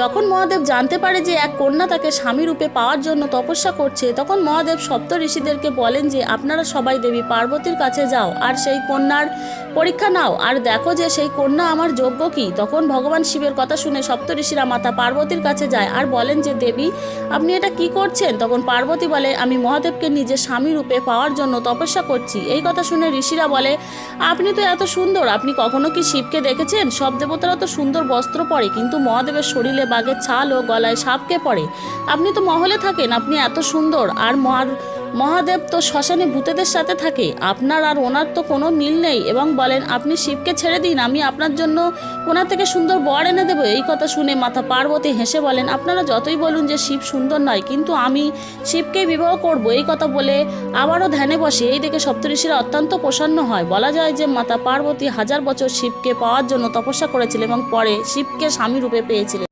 যখন মহাদেব জানতে পারে যে এক কন্যা তাকে স্বামী রূপে পাওয়ার জন্য তপস্যা করছে, তখন মহাদেব সপ্ত ঋষিদেরকে বলেন যে, আপনারা সবাই দেবী পার্বতীর কাছে যাও, আর সেই কন্যার পরীক্ষা নাও। আর দেখো যে, সেই কন্যা আমার যোগ্য কি? তখন ভগবান শিবের কথা শুনে সপ্ত ঋষিরা মাতা পার্বতীর কাছে যায় আর বলেন যে, দেবী, আপনি এটা কি করছেন? তখন পার্বতী বলে, আমি মহাদেবকে নিজের স্বামী রূপে পাওয়ার জন্য তপস্যা করছি। এই কথা শুনে ঋষিরা বলে, আপনি তো এত সুন্দর, আপনি কখনো কি শিবকে দেখেছেন? সব দেবতারা তো সুন্দর বস্ত্র পরে, কিন্তু মহাদেবের শরীরে বাঘের ছাল ও গলায় সাপকে পড়ে। আপনি তো মহলে থাকেন, আপনি এত সুন্দর। আর মহার, মহাদেব তো শ্মশানে ভূতেদের সাথে থাকে। আপনার আর ওনার তো কোনো মিল নেই এবং বলেন, আপনি শিবকে ছেড়ে দিন, আমি আপনার জন্য ওনার থেকে সুন্দর বর এনে দেবো। এই কথা শুনে মাথা পার্বতী হেসে বলেন, আপনারা যতই বলুন যে শিব সুন্দর নয়, কিন্তু আমি শিবকে বিবাহ করব। এই কথা বলে আবারও ধ্যানে বসে। এই দেখে সপ্তঋষিরা অত্যন্ত প্রসন্ন হয়। বলা যায় যে মাতা পার্বতী হাজার বছর শিবকে পাওয়ার জন্য তপস্যা করেছিলেন এবং পরে শিবকে স্বামী রূপে পেয়েছিলেন।